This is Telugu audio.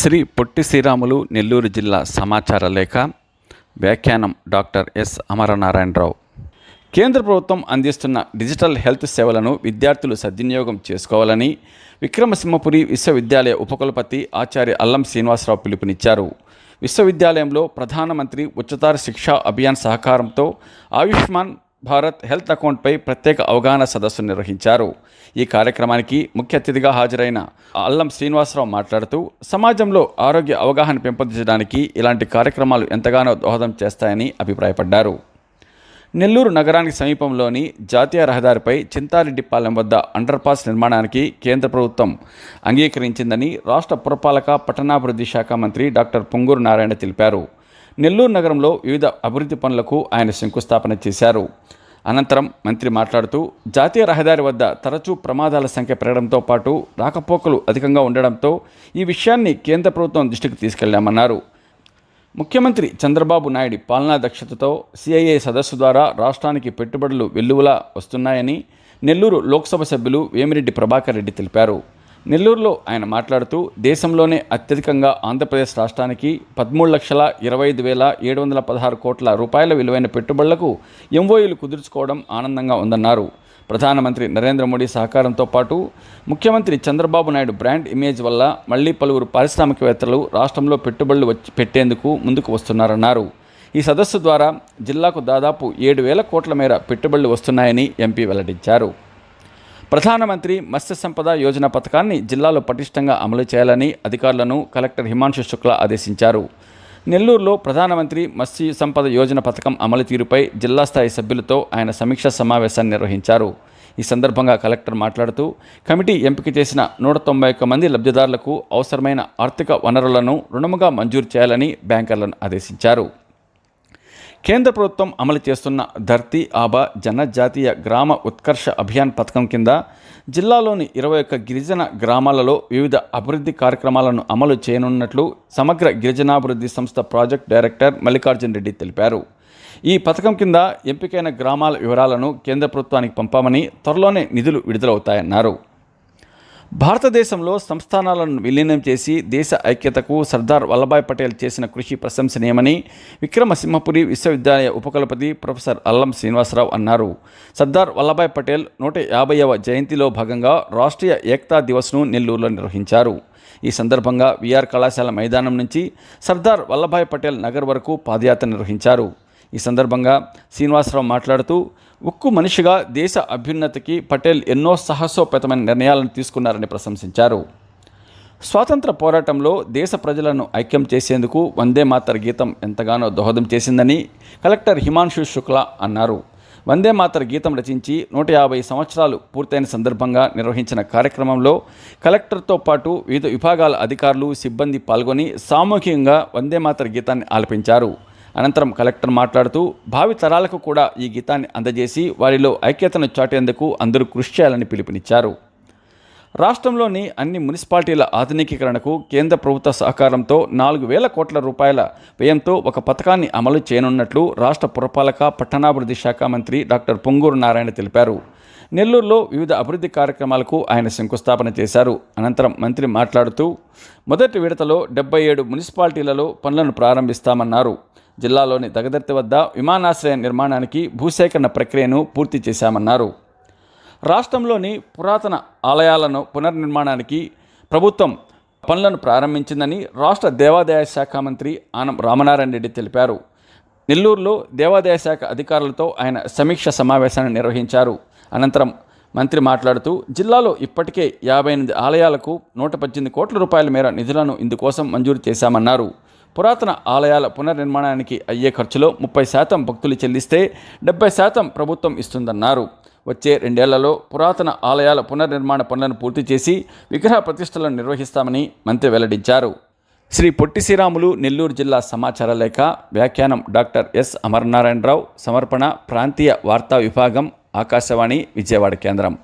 శ్రీ పొట్టి శ్రీరాములు నెల్లూరు జిల్లా సమాచార లేఖ వ్యాఖ్యానం డాక్టర్ ఎస్ అమరనారాయణరావు. కేంద్ర ప్రభుత్వం అందిస్తున్న డిజిటల్ హెల్త్ సేవలను విద్యార్థులు సద్వినియోగం చేసుకోవాలని విక్రమసింహపురి విశ్వవిద్యాలయ ఉపకులపతి ఆచార్య అల్లం శ్రీనివాసరావు పిలుపునిచ్చారు. విశ్వవిద్యాలయంలో ప్రధానమంత్రి ఉచితార శిక్షా అభియాన్ సహకారంతో ఆయుష్మాన్ భారత్ హెల్త్ అకౌంట్పై ప్రత్యేక అవగాహన సదస్సు నిర్వహించారు. ఈ కార్యక్రమానికి ముఖ్య అతిథిగా హాజరైన అల్లం శ్రీనివాసరావు మాట్లాడుతూ సమాజంలో ఆరోగ్య అవగాహన పెంపొందించడానికి ఇలాంటి కార్యక్రమాలు ఎంతగానో దోహదం చేస్తాయని అభిప్రాయపడ్డారు. నెల్లూరు నగరానికి సమీపంలోని జాతీయ రహదారిపై చింతారెడ్డిపాలెం వద్ద అండర్పాస్ నిర్మాణానికి కేంద్ర ప్రభుత్వం అంగీకరించిందని రాష్ట్ర పురపాలక పట్టణాభివృద్ధి శాఖ మంత్రి డాక్టర్ పొంగూరు నారాయణ తెలిపారు. నెల్లూరు నగరంలో వివిధ అభివృద్ధి పనులకు ఆయన శంకుస్థాపన చేశారు. అనంతరం మంత్రి మాట్లాడుతూ జాతీయ రహదారి వద్ద తరచూ ప్రమాదాల సంఖ్య పెరగడంతో పాటు రాకపోకలు అధికంగా ఉండడంతో ఈ విషయాన్ని కేంద్ర ప్రభుత్వం దృష్టికి తీసుకెళ్ళామన్నారు. ముఖ్యమంత్రి చంద్రబాబు నాయుడు పాలనా దక్షతతో సిఐఏ సదస్సు ద్వారా రాష్ట్రానికి పెట్టుబడులు వెల్లువలా వస్తున్నాయని నెల్లూరు లోక్సభ సభ్యులు వేమిరెడ్డి ప్రభాకర్ రెడ్డి తెలిపారు. నెల్లూరులో ఆయన మాట్లాడుతూ దేశంలోనే అత్యధికంగా ఆంధ్రప్రదేశ్ రాష్ట్రానికి పదమూడు లక్షల ఇరవై ఐదు వేల ఏడు వందల పదహారు కోట్ల రూపాయల విలువైన పెట్టుబడులకు ఎంఓయూలు కుదుర్చుకోవడం ఆనందంగా ఉందన్నారు. ప్రధానమంత్రి నరేంద్ర మోడీ సహకారంతో పాటు ముఖ్యమంత్రి చంద్రబాబు నాయుడు బ్రాండ్ ఇమేజ్ వల్ల మళ్ళీ పలువురు పారిశ్రామికవేత్తలు రాష్ట్రంలో పెట్టుబడులు వచ్చి పెట్టేందుకు ముందుకు వస్తున్నారన్నారు. ఈ సదస్సు ద్వారా జిల్లాకు దాదాపు ఏడు వేల కోట్ల మేర పెట్టుబడులు వస్తున్నాయని ఎంపీ వెల్లడించారు. ప్రధానమంత్రి మత్స్య సంపద యోజన పథకాన్ని జిల్లాలో పటిష్టంగా అమలు చేయాలని అధికారులను కలెక్టర్ హిమాంశు శుక్ల ఆదేశించారు. నెల్లూరులో ప్రధానమంత్రి మత్స్య సంపద యోజన పథకం అమలు తీరుపై జిల్లా స్థాయి సభ్యులతో ఆయన సమీక్షా సమావేశాన్ని నిర్వహించారు. ఈ సందర్భంగా కలెక్టర్ మాట్లాడుతూ కమిటీ ఎంపిక చేసిన నూట తొంభై ఒక్క మంది లబ్ధిదారులకు అవసరమైన ఆర్థిక వనరులను రుణముగా మంజూరు చేయాలని బ్యాంకర్లను ఆదేశించారు. కేంద్ర ప్రభుత్వం అమలు చేస్తున్న ధర్తీ ఆబా జనజాతీయ గ్రామ ఉత్కర్ష అభియాన్ పథకం కింద జిల్లాలోని ఇరవై ఒక్క గిరిజన గ్రామాలలో వివిధ అభివృద్ధి కార్యక్రమాలను అమలు చేయనున్నట్లు సమగ్ర గిరిజనాభివృద్ధి సంస్థ ప్రాజెక్ట్ డైరెక్టర్ మల్లికార్జున్ రెడ్డి తెలిపారు. ఈ పథకం కింద ఎంపికైన గ్రామాల వివరాలను కేంద్ర ప్రభుత్వానికి పంపామని త్వరలోనే నిధులు విడుదలవుతాయన్నారు. భారతదేశంలో సంస్థానాలను విలీనం చేసి దేశ ఐక్యతకు సర్దార్ వల్లభాయ్ పటేల్ చేసిన కృషి ప్రశంసనీయమని విక్రమసింహపురి విశ్వవిద్యాలయ ఉపకులపతి ప్రొఫెసర్ అల్లం శ్రీనివాసరావు అన్నారు. సర్దార్ వల్లభాయ్ పటేల్ నూట యాభైవ జయంతిలో భాగంగా రాష్ట్రీయ ఏక్తా దివస్ను నెల్లూరులో నిర్వహించారు. ఈ సందర్భంగా విఆర్ కళాశాల మైదానం నుంచి సర్దార్ వల్లభాయ్ పటేల్ నగర్ వరకు పాదయాత్ర నిర్వహించారు. ఈ సందర్భంగా శ్రీనివాసరావు మాట్లాడుతూ ఉక్కు మనిషిగా దేశ అభ్యున్నతికి పటేల్ ఎన్నో సాహసోపేతమైన నిర్ణయాలను తీసుకున్నారని ప్రశంసించారు. స్వాతంత్ర పోరాటంలో దేశ ప్రజలను ఐక్యం చేసేందుకు వందే మాతర గీతం ఎంతగానో దోహదం చేసిందని కలెక్టర్ హిమాంశు శుక్లా అన్నారు. వందే మాతర గీతం రచించి నూట యాభై సంవత్సరాలు పూర్తయిన సందర్భంగా నిర్వహించిన కార్యక్రమంలో కలెక్టర్తో పాటు వివిధ విభాగాల అధికారులు సిబ్బంది పాల్గొని సామూహికంగా వందే మాతర గీతాన్ని ఆలపించారు. అనంతరం కలెక్టర్ మాట్లాడుతూ భావి తరాలకు కూడా ఈ గీతాన్ని అందజేసి వారిలో ఐక్యతను చాటేందుకు అందరూ కృషి చేయాలని పిలుపునిచ్చారు. రాష్ట్రంలోని అన్ని మున్సిపాలిటీల ఆధునికీకరణకు కేంద్ర ప్రభుత్వ సహకారంతో నాలుగు వేల కోట్ల రూపాయల వ్యయంతో ఒక పథకాన్ని అమలు చేయనున్నట్లు రాష్ట్ర పురపాలక పట్టణాభివృద్ధి శాఖ మంత్రి డాక్టర్ పొంగూరు నారాయణ తెలిపారు. నెల్లూరులో వివిధ అభివృద్ధి కార్యక్రమాలకు ఆయన శంకుస్థాపన చేశారు. అనంతరం మంత్రి మాట్లాడుతూ మొదటి విడతలో డెబ్బై ఏడు మున్సిపాలిటీలలో పనులను ప్రారంభిస్తామన్నారు. జిల్లాలోని దగదర్తి వద్ద విమానాశ్రయ నిర్మాణానికి భూసేకరణ ప్రక్రియను పూర్తి చేశామన్నారు. రాష్ట్రంలోని పురాతన ఆలయాలను పునర్నిర్మాణానికి ప్రభుత్వం పనులను ప్రారంభించిందని రాష్ట్ర దేవాదాయ శాఖ మంత్రి ఆనం రామనారాయణ రెడ్డి తెలిపారు. నెల్లూరులో దేవాదాయ శాఖ అధికారులతో ఆయన సమీక్ష సమావేశాన్ని నిర్వహించారు. అనంతరం మంత్రి మాట్లాడుతూ జిల్లాలో ఇప్పటికే యాభై ఎనిమిది ఆలయాలకు నూట పద్దెనిమిది కోట్ల రూపాయల మేర నిధులను ఇందుకోసం మంజూరు చేశామన్నారు. పురాతన ఆలయాల పునర్నిర్మాణానికి అయ్యే ఖర్చులో ముప్పై శాతం భక్తులు చెల్లిస్తే డెబ్బై శాతం ప్రభుత్వం ఇస్తుందన్నారు. వచ్చే రెండేళ్ళలో పురాతన ఆలయాల పునర్నిర్మాణ పనులను పూర్తి చేసి విగ్రహ ప్రతిష్టలను నిర్వహిస్తామని మంత్రి వెల్లడించారు. శ్రీ పొట్టి శ్రీరాములు నెల్లూరు జిల్లా సమాచార లేఖ వ్యాఖ్యానం డాక్టర్ ఎస్ అమరనారాయణరావు సమర్పణ ప్రాంతీయ వార్తా విభాగం ఆకాశవాణి విజయవాడ కేంద్రం.